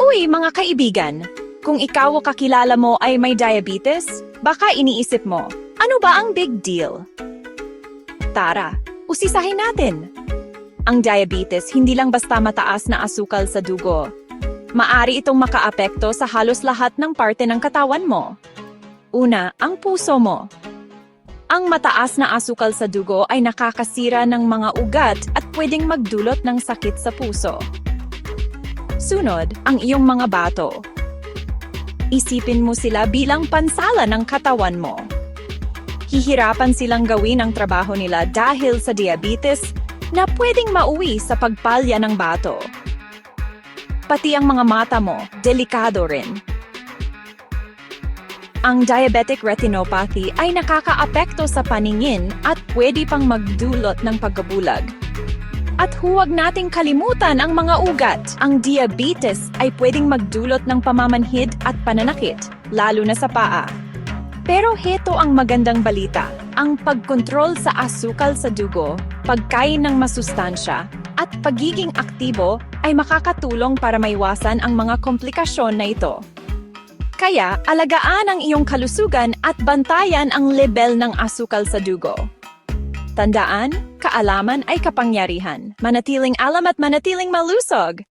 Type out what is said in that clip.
Uy, mga kaibigan, kung ikaw o kakilala mo ay may diabetes, baka iniisip mo, ano ba ang big deal? Tara, usisahin natin. Ang diabetes hindi lang basta mataas na asukal sa dugo. Maari itong makaapekto sa halos lahat ng parte ng katawan mo. Una, ang puso mo. Ang mataas na asukal sa dugo ay nakakasira ng mga ugat at pwedeng magdulot ng sakit sa puso. Sunod, ang iyong mga bato. Isipin mo sila bilang pansala ng katawan mo. Hihirapan silang gawin ang trabaho nila dahil sa diabetes na pwedeng mauwi sa pagpalya ng bato. Pati ang mga mata mo, delikado rin. Ang diabetic retinopathy ay nakakaapekto sa paningin at pwede pang magdulot ng pagkabulag. At huwag nating kalimutan ang mga ugat. Ang diabetes ay pwedeng magdulot ng pamamanhid at pananakit, lalo na sa paa. Pero heto ang magandang balita. Ang pagkontrol sa asukal sa dugo, pagkain ng masustansya, at pagiging aktibo ay makakatulong para maiwasan ang mga komplikasyon na ito. Kaya, alagaan ang iyong kalusugan at bantayan ang level ng asukal sa dugo. Tandaan, kaalaman ay kapangyarihan. Manatiling alam at manatiling malusog.